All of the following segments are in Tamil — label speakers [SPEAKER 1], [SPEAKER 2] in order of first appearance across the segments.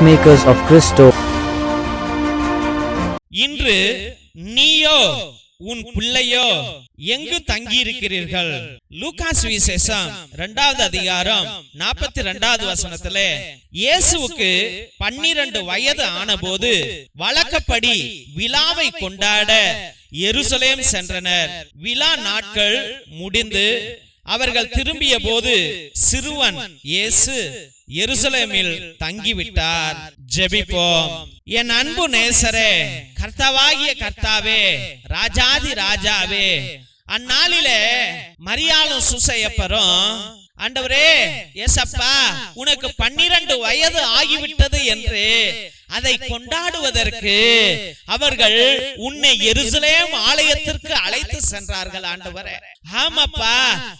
[SPEAKER 1] peacemakers of Christo.
[SPEAKER 2] இன்று நீயோ உன் பிள்ளையோ எங்கு தங்கி இருக்கிறீர்கள் லூகாஸ் விசேஷம் இரண்டாவது அதிகாரம் நாற்பத்தி இரண்டாவது வசனத்துல இயேசுவுக்கு பன்னிரண்டு வயது ஆனபோது வழக்கப்படி விழாவை கொண்டாட எருசலேம் சென்றனர் விழா நாட்கள் முடிந்து அவர்கள் திரும்பிய போது சிறுவன் இயேசு எருசலேமில் தங்கிவிட்டார். ஜெபிப்போம். என் அன்பு நேசரே கர்த்தாவாகிய கர்த்தாவே ராஜாதி ராஜாவே அந்நாளிலே மரியாளும் சுசையப்பரும் ஆண்டவரே ஏசப்பா உனக்கு பன்னிரண்டு வயது ஆகிவிட்டது என்று அதை கொண்டாடுவதற்கு அவர்கள் உன்னை எருசலேம் ஆலயத்திற்கு அழைத்து சென்றார்கள் ஆண்டவரே. ஆமாப்பா.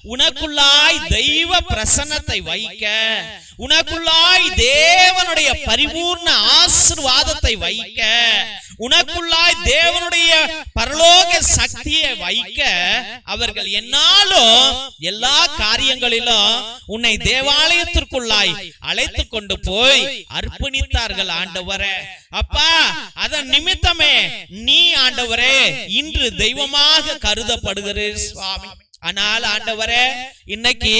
[SPEAKER 2] உனக்குள்ளாய் தெய்வ பிரசன்னத்தை வைக்க. உனக்குள்ளாய் தேவனுடைய பரிபூர்ண ஆசிர்வாதத்தை வைக்க. உனக்குள்ளாய் தேவனுடைய பரலோக சக்தியை வைக்க அவர்கள் என்னாலும் எல்லா காரியங்களிலும் உன்னை தேவாலயத்திற்குள்ளாய் அழைத்து கொண்டு போய் அர்ப்பணித்தார்கள் ஆண்டவரே. அப்பா அதன் நிமித்தமே நீ ஆண்டவரே இன்று தெய்வமாக கருதப்படுகிறீர் சுவாமி. ஆனால் ஆண்டவரே இன்னைக்கு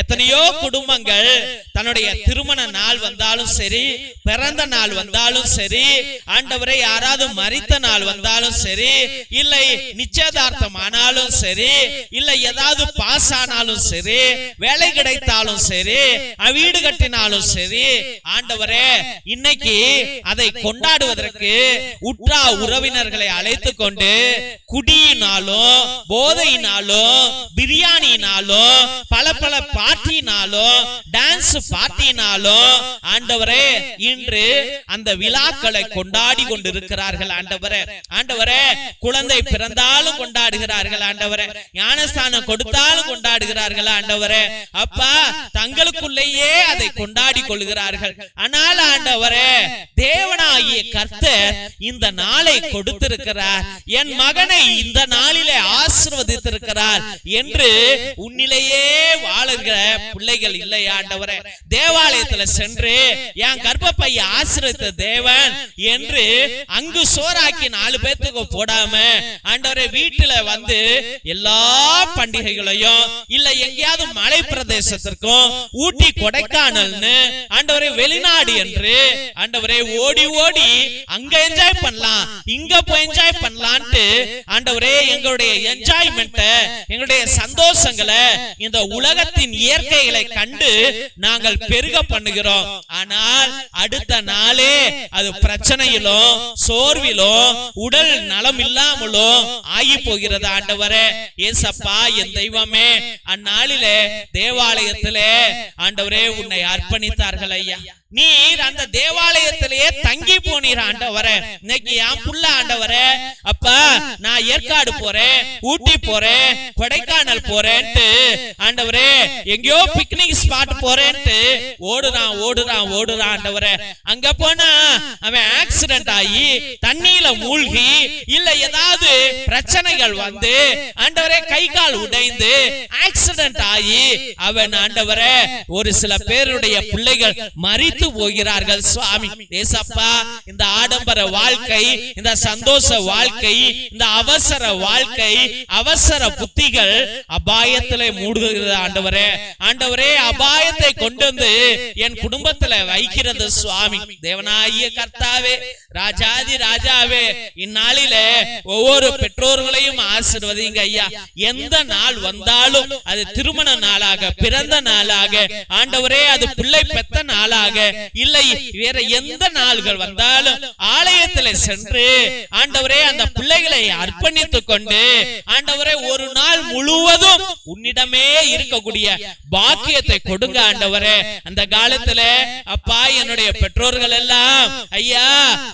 [SPEAKER 2] எத்தனையோ குடும்பங்கள் தன்னுடைய திருமண நாள் வந்தாலும் சரி பிறந்த நாள் வந்தாலும் சரி ஆண்டவரை யாராவது மறித்த நாள் வந்தாலும் சரி இல்லை நிச்சயதார்த்தம் ஆனாலும் சரி இல்லை ஏதாவது பாஸ் ஆனாலும் சரி வேலை கிடைத்தாலும் சரி வீடு கட்டினாலும் சரி ஆண்டவரே இன்னைக்கு அதை கொண்டாடுவதற்கு உற்றா உறவினர்களை அழைத்து கொண்டு குடியினாலும் போதையினாலும் பிரியாணினாலும் பல பல பார்ட்டினாலும் டான்ஸ் பார்ட்டினாலும் ஆண்டவரே இன்று அந்த விழாக்களை கொண்டாடி கொண்டிருக்கிறார்கள் ஆண்டவரே. ஆண்டவரே குழந்தை பிறந்தாலும் கொண்டாடுகிறார்கள் ஆண்டவரே. ஞானஸ்தானம் கொடுத்தாலும் கொண்டாடுகிறார்கள் ஆண்டவரே. அப்பா தங்களுக்குள்ளேயே அதை கொண்டாடி கொள்கிறார்கள் ஆனால் ஆண்டவரே தேவனாகிய கர்த்தர் இந்த நாளை கொடுத்திருக்கிறார். என் மகனை இந்த நாளிலே ஆசிர்வதித்திருக்கிறார். என்று உன்னிலேயே வாழுகிற பிள்ளைகள் இல்லை ஆண்டவரே. தேவாலயத்துல சென்று என் கர்ப்பப்பைய ஆசிரியத்த தேவன் என்று அங்கு சோறாக்கி நாலு பேத்துக்கு போடாம ஆண்டவரை வீட்டுல வந்து எல்லா பண்டிகைகளையும் இல்ல எங்கேயாவது மலை பிரதேசத்திற்கும் ஊட்டி கொடைக்கானல்னு ஆண்டவரை வெளிநாடு என்று ஆண்டவரை ஓடி ஓடி அங்க என்ஜாய் பண்ணலாம் இங்க போய் என்ஜாய் பண்ணலான்ட்டு ஆண்டவரே எங்களுடைய என்ஜாய்மெண்ட்டை எங்களுடைய சந்தோஷங்களை இந்த உலகத்தின் இயற்கைகளை கண்டு நாங்க நாங்கள் பெருக பண்ணுகிறோம். ஆனால் அடுத்த நாளே அது பிரச்சனையிலும் சோர்விலும் உடல் நலம் இல்லாமலும் ஆகி போகிறது ஆண்டவரே. ஏசப்பா என் தெய்வமே அந்நாளிலே தேவாலயத்திலே ஆண்டவரே உன்னை அர்ப்பணித்தார்கள் ஐயா. நீர் அந்த தேவாலயத்திலேயே தங்கி போனீர் ஆண்டவரே. இன்னைக்கு என் புள்ள ஆண்டவரே அப்பா நான் ஏற்காடு போறேன் ஊட்டி போறேன் கொடைக்கானல் போறேன்ட்டு ஆண்டவரே எங்கேயோ பிக்னிக் ஸ்பாட் போறேன்ட்டு ஓடுறான் ஓடுறான் ஓடுறான் ஆண்டவரே அங்க போனா அவன் ஆக்சிடென்ட் ஆகி தண்ணியில மூழ்கி இல்ல ஏதாவது பிரச்சனைகள் வந்து ஆண்டவரே கை கால் உடைந்து ஆக்சிடென்ட் ஆகி அவன் ஆண்டவரே ஒரு சில பேருடைய பிள்ளைகள் மறித்து போகிறார்கள். சுவாமி ஏசப்பா இந்த ஆடம்பர வாழ்க்கை இந்த சந்தோஷ வாழ்க்கை இந்த அவசர வாழ்க்கை அவசர புத்திகள் அபாயத்திலே மூடுகிறது ஆண்டவரே. ஆண்டவரே. அபாயத்தை கொண்டு வந்து என் குடும்பத்துல வைக்கிறது சுவாமி. தேவனாகிய கர்த்தாவே ராஜாதி ராஜாவே இந்நாளிலே ஒவ்வொரு பெற்றோர்களையும் ஆசிர்வதிங்க ஐயா. எந்த நாள் வந்தாலும் அது திருமண நாளாக பிறந்த நாளாக ஆண்டவரே அது பிள்ளை பெத்த நாளாக. இல்லை வேற எந்த நாள்கள் வந்தாலும் ஆலயத்தில் சென்று ஆண்டவரே அந்த பிள்ளைகளை அர்ப்பணித்துக் கொண்டு ஆண்டவரே ஒரு நாள் முழுவதும் உன்னிடமே இருக்கக்கூடிய பாக்கியத்தை கொடுங்க ஆண்டவரே. அந்த காலத்துல அப்பா என்னுடைய பெற்றோர்கள் எல்லாம் ஐயா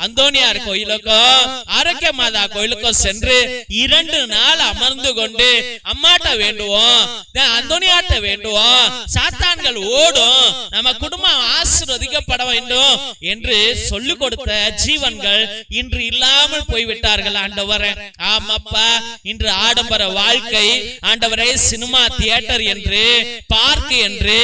[SPEAKER 2] அந்தோனியார் கோயிலுக்கும் ஆரோக்கிய மாதா கோயிலுக்கும் சென்று இரண்டு நாள் அமர்ந்து கொண்டு அம்மாட்ட வேண்டுவோம் அந்தோனியாட்ட வேண்டுவோம். சாத்தான்கள் ஓடும் நம்ம குடும்பம் ஆசிர்வதிக்கப்பட வேண்டும் என்று சொல்லிக் கொடுத்த ஜீவன்கள் இன்று இல்லாமல் போய்விட்டார்கள் ஆண்டவரே. ஆமாப்பா இன்று ஆடம்பர வாழ்க்கை ஆண்டவரே சினிமா தியேட்டர் என்று பார்க் என்று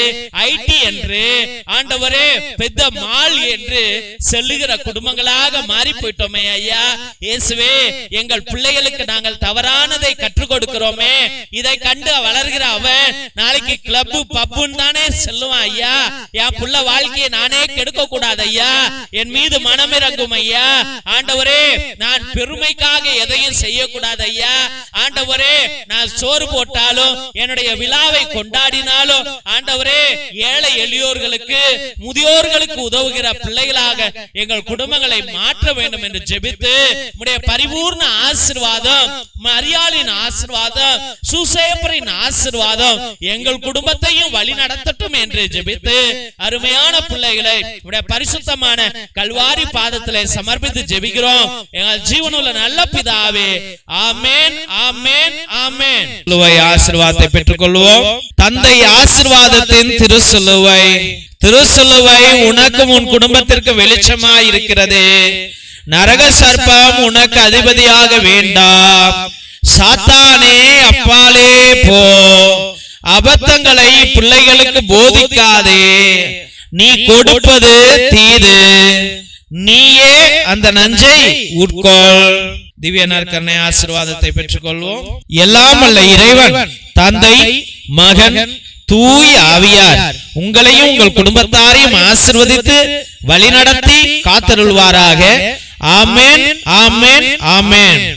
[SPEAKER 2] ஐடி என்று ஆண்டவரே பெத்த மால் என்று செல்லுகிற குடும்பங்களாக மாறி போயிட்டோமே ஐயா. இயேசுவே எங்கள் பிள்ளைகளுக்கு நாங்கள் தவறானதை கற்றுக் கொடுக்கிறோமே. இதை கண்டு வளர்கிற அவன் நாளைக்கு கிளப் பப்புன்னு தானே செல்லுவான் ஐயா. என் புள்ள வாழ்க்கையை நானே கெடுக்க கூடாது ஐயா. என் மீது மனமிறங்கும் ஐயா. ஆண்டவரே நான் பெருமைக்காக எதையும் செய்யக்கூடாது ஐயா. ஆண்டவரே நான் சோறு போட்டாலும் என்னுடைய விழாவை கொண்டாடினாலும் ஆண்டவரே ஏழை எளியோர்களுக்கு முதியோர்களுக்கு உதவுகிற பிள்ளைகளாக எங்கள் குடும்பங்களை மாற்ற வேண்டும் என்று ஜெபித்து உடைய பரிபூர்ண ஆசிர்வாதம் மரியாளின் ஆசிர்வாதம் சுசேப்பரின் ஆசிர்வாதம் எங்கள் குடும்பத்தையும் வழி நடத்தட்டும் என்று ஜெபித்து அருமையான பிள்ளைகளை உடைய பரிசுத்தமான கல்வாரி பாதத்திலே சமர்ப்பித்து ஜெபிக்கிறோம். எங்கள் ஜீவனுள்ள நல்ல பிதாவே ஆமேன் ஆமேன் ஆமேன். சிலுவை ஆசீர்வாதத்தை பெற்றுக்கொள்வோம். தந்தை ஆசிர்வாதத்தின் ஆசீர்வாதத்தின் திருச்சிலுவை திருச்சிலுவை உனக்கும் உன் குடும்பத்திற்கு வெளிச்சமாய் இருக்கிறது நரக சர்ப்பம் உனக்கு அதிபதியாக வேண்டாம் சாத்தானே அப்பாலே போ. அபத்தங்களை பிள்ளைகளுக்கு போதிக்காதே. நீ கொடுப்பது தீது. நீயே அந்த நஞ்சை உட்கொள். திவ்ய நற்கரணை ஆசீர்வாதத்தை பெற்றுக்கொள்வோம். எல்லாம் அல்ல இறைவன் தந்தை மகன் தூய் ஆவியார். உங்களையும் உங்கள் குடும்பத்தாரையும் ஆசிர்வதித்து வழிநடத்தி காத்தருள்வாராக. ஆமேன் ஆமேன் ஆமேன்.